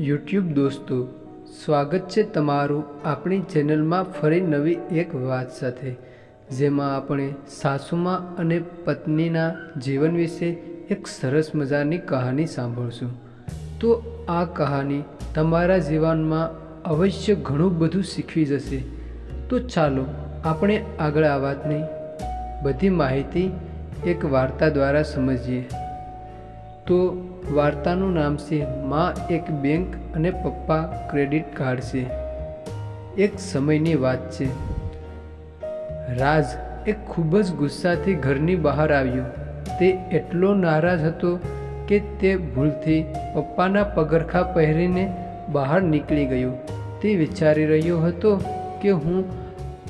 YouTube દોસ્તો, સ્વાગત છે તમારું આપણી ચેનલમાં ફરી નવી એક વાત સાથે, જેમાં આપણે સાસુમાં અને પત્નીના જીવન વિશે એક સરસ મજાની કહાની સાંભળશું. તો આ કહાની તમારા જીવનમાં અવશ્ય ઘણું બધું શીખવી જશે. તો ચાલો આપણે આગળ આ વાતની બધી માહિતી એક વાર્તા દ્વારા સમજીએ. તો વાર્તાનું નામ છે, માં એક બેંક અને પપ્પા ક્રેડિટ કાર્ડ છે. એક સમયની વાત છે. રાજ એ ખૂબ જ ગુસ્સાથી ઘરની બહાર આવ્યો. તે એટલો નારાજ હતો કે તે ભૂલથી પપ્પાના પગરખા પહેરીને બહાર નીકળી ગયો. તે વિચારી રહ્યો હતો કે હું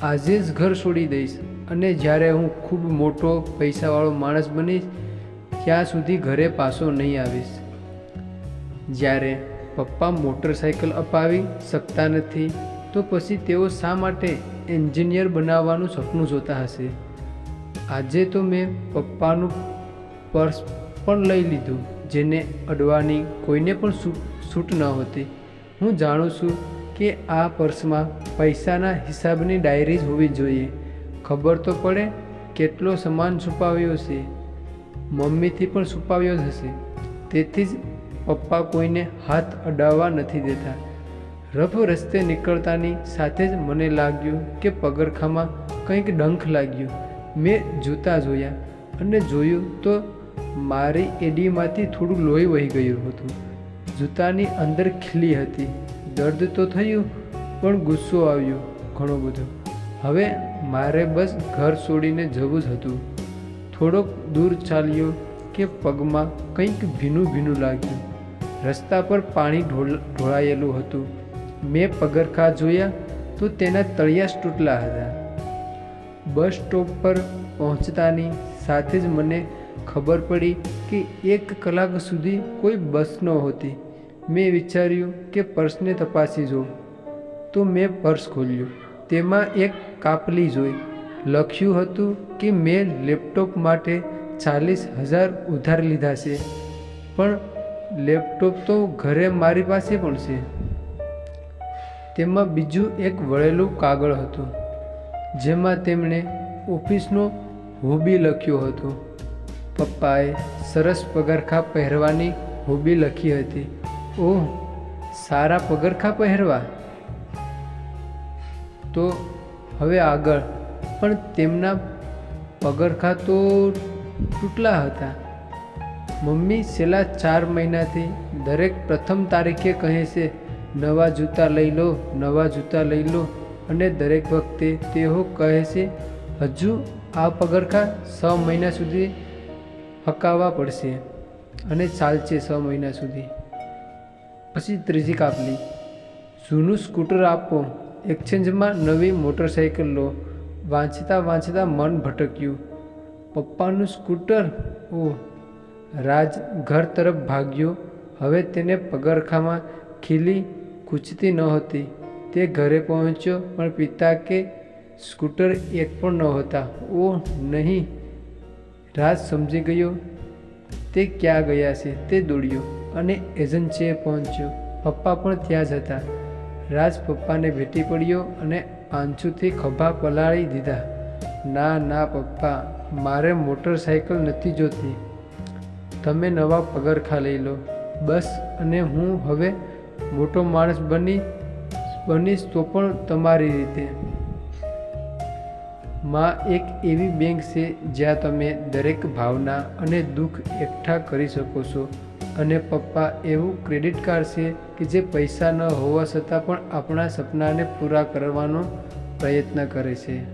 આજે જ ઘર છોડી દઈશ અને જ્યારે હું ખૂબ મોટો પૈસાવાળો માણસ બનીશ ત્યાં સુધી ઘરે પાછો નહીં આવીશ. જ્યારે પપ્પા મોટરસાયકલ અપાવી શકતા નથી, તો પછી તેઓ શા માટે એન્જિનિયર બનાવવાનું સપનું જોતા હશે? આજે તો મેં પપ્પાનું પર્સ પણ લઈ લીધું, જેને અડવાની કોઈને પણ છૂટ ન હોતી. હું જાણું છું કે આ પર્સમાં પૈસાના હિસાબની ડાયરી હોવી જોઈએ. ખબર તો પડે કેટલો સામાન છુપાવ્યો છે. મમ્મીથી પણ છુપાવ્યો જ હશે. તેથી જ પપ્પા કોઈને હાથ અડાવવા નથી દેતા. રફ રસ્તે નીકળતાની સાથે જ મને લાગ્યું કે પગરખામાં કંઈક ડંખ લાગ્યું. મેં જૂતા જોયા અને જોયું તો મારી એડીમાંથી થોડું લોહી વહી ગયું હતું. જૂતાની અંદર ખીલી હતી. દર્દ તો થયું, પણ ગુસ્સો આવ્યો ઘણો બધો. હવે મારે બસ ઘર છોડીને જવું જ હતું. થોડોક દૂર ચાલ્યો કે પગમાં કંઈક ભીનું ભીનું લાગ્યું. રસ્તા પર પાણી ઢોળ ઢોળાયેલું હતું. મેં પગરખા જોયા તો તેના તળિયા તૂટલા હતા. બસ સ્ટોપ પર પહોંચતાની સાથે જ મને ખબર પડી કે એક કલાક સુધી કોઈ બસ નહોતી મેં વિચાર્યું કે પર્સને તપાસી જોઉં. તો મેં પર્સ ખોલ્યું. તેમાં એક કાપલી જોઈ. લખ્યું હતું કે મેં લેપટોપ માટે ચાલીસ હજાર ઉધાર લીધા છે. પણ લેપટોપ તો ઘરે મારી પાસે પણ છે. તેમાં બીજું એક વળેલું કાગળ હતું, જેમાં તેમણે ઓફિસનો હોબી લખ્યો હતો. પપ્પાએ સરસ પગરખા પહેરવાની હોબી લખી હતી. ઓહ, સારા પગરખા પહેરવા? તો હવે આગળ. પણ તેમના પગરખા તો તૂટલા હતા. મમ્મી છેલ્લા ચાર મહિનાથી દરેક પ્રથમ તારીખે કહે છે, નવા જૂતા લઈ લો, નવા જૂતા લઈ લો. અને દરેક વખતે તેઓ કહે છે, હજુ આ પગરખા છ મહિના સુધી હકાવવા પડશે. અને ચાલશે છ મહિના સુધી. પછી ત્રીજી કાપલી. જૂનું સ્કૂટર આપો. એક્સચેન્જમાં નવી મોટરસાઇકલ લો. વાંચતા વાંચતા મન ભટક્યું. પપ્પાનું સ્કૂટર ઓહ રાજ ઘર તરફ ભાગ્યો. હવે તેને પગરખામાં ખીલી ખૂંચતી નહોતી તે ઘરે પહોંચ્યો, પણ પિતા કે સ્કૂટર એક પણ નહોતા. ઓ નહીં. રાજ સમજી ગયો. તે ક્યાં ગયા છે? તે દોડ્યો અને એજન્સીએ પહોંચ્યો. પપ્પા પણ ત્યાં જ હતા. રાજ પપ્પાને ભેટી પડ્યો અને આંચુથી ખભા પલાળી દીધા. ના ના, પપ્પા, મારે મોટરસાયકલ નથી જોતી. તમે નવા પગરખા લઈ લો. બસ, અને હું હવે મોટો માણસ બની, બનીશ તો પણ તમારી રીતે. માં એક એવી બેંક છે જ્યાં તમે દરેક ભાવના અને દુઃખ એકઠા કરી શકો છો. અને પપ્પા, એવું ક્રેડિટ કાર્ડ છે કે જે પૈસા ન હોવા છતાં પણ આપણા સપનાને પૂરા કરવાનો પ્રયત્ન કરે છે.